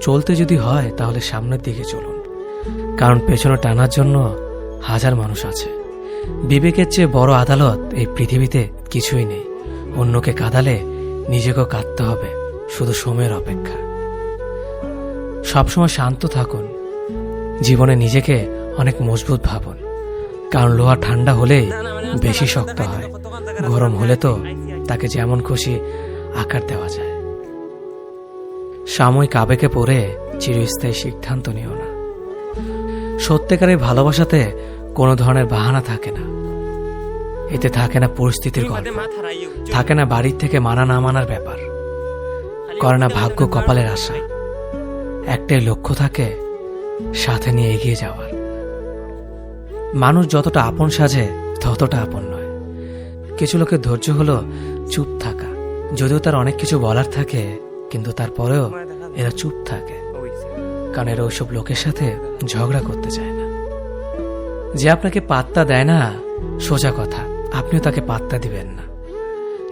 চলতে যদি হয়, তাহলে সামনের দিকে চলুন। কারণ পেছনে টানার জন্য হাজার মানুষ আছে। বিবেকের চেয়ে বড় আদালত এই পৃথিবীতে কিছুই নেই। অন্যকে কাঁদালে নিজেকেও কাঁদতে হবে, শুধু সময়ের অপেক্ষা। সবসময় শান্ত থাকুন। জীবনে নিজেকে অনেক মজবুত ভাবুন। কারণ লোহা ঠান্ডা হলেই বেশি শক্ত হয়। গরম হলে তো তাকে যেমন খুশি আকার দেওয়া যায়। সাময়িক আবেগে পড়ে চিরস্থায়ী সিদ্ধান্ত নিও না। সত্যিকারের ভালোবাসাতে কোনো ধরনের বাহানা থাকে না। এতে থাকে না পরিস্থিতির গল্প। থাকে না বাড়ির থেকে মানা না মানার ব্যাপার। করে না ভাগ্য কপালের আশা। একটাই লক্ষ্য থাকে, সাথে নিয়ে এগিয়ে যাওয়ার। মানুষ যতটা আপন সাজে, ততটা আপন নয়। কিছু লোকের ধৈর্য হলো চুপ থাকা। যদিও তার অনেক কিছু বলার থাকে কিন্তু তারপরেও এরা চুপ থাকে। কারণ এরা ওইসব লোকের সাথে ঝগড়া করতে চায় না। যে আপনাকে পাত্তা দেয় না, সোজা কথা, আপনিও তাকে পাত্তা দিবেন না।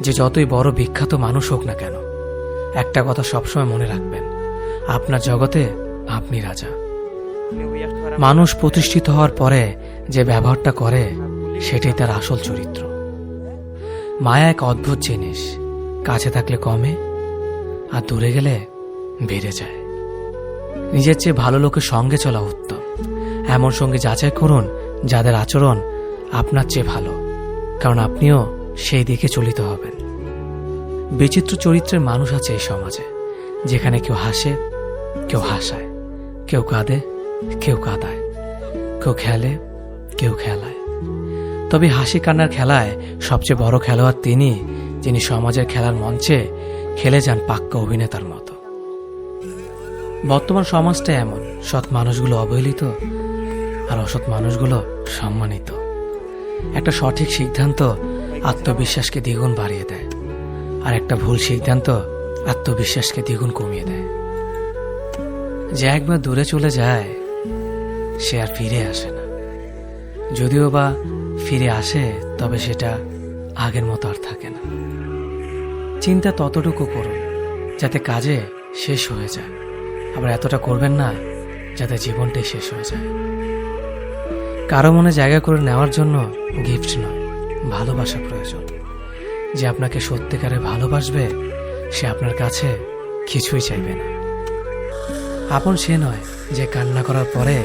যে যতই বড় বিখ্যাত মানুষ হোক না কেন, একটা কথা সবসময় মনে রাখবেন, আপনার জগতে আপনি রাজা। মানুষ প্রতিষ্ঠিত হওয়ার পরে যে ব্যবহারটা করে, সেটাই তার আসল চরিত্র। মায়া এক অদ্ভুত জিনিস, কাছে থাকলে কমে আর দূরে গেলে বেড়ে যায়। নিজের চেয়ে ভালো লোকের সঙ্গে চলা উত্তম। এমন সঙ্গে যাচাই করুন যাদের আচরণ আপনার চেয়ে ভালো, কারণ আপনিও সেই দিকে চলিত হবেন। বিচিত্র চরিত্রের মানুষ আছে এই সমাজে, যেখানে কেউ হাসে, কেউ হাসায়, কেউ কাঁদে, কেউ কাঁদায়, কেউ খেলে, কেউ খেলায়। তবে হাসি কান্নার খেলায় সবচেয়ে বড় খেলোয়াড় তিনি যিনি সমাজের খেলার মঞ্চে খেলে যান পাক্কা অভিনেতার মতো। বর্তমান সমাজটা এমন, সৎ মানুষগুলো অবহেলিত আর অসৎ মানুষগুলো সম্মানিত। একটা সঠিক সিদ্ধান্ত আত্মবিশ্বাসকে দ্বিগুণ বাড়িয়ে দেয় আর একটা ভুল সিদ্ধান্ত আত্মবিশ্বাসকে দ্বিগুণ কমিয়ে দেয়। যে একবার দূরে চলে যায়, সে আর ফিরে আসে না। যদিও বা ফিরে আসে, তবে সেটা আগের মতো আর থাকে না। চিন্তা ততটুকু করুন, যাতে কাজে শেষ হয়ে যায়। আবার এতটা করবেন না, যাতে জীবনটাই শেষ হয়ে যায়। কারও মনে জায়গা করে নেওয়ার জন্য গিফট নয়, ভালোবাসা প্রয়োজন। যে আপনাকে সত্যিকারে ভালোবাসবে, সে আপনার কাছে কিছুই চাইবে না। আপন সে নয় যে কান্না করার পরে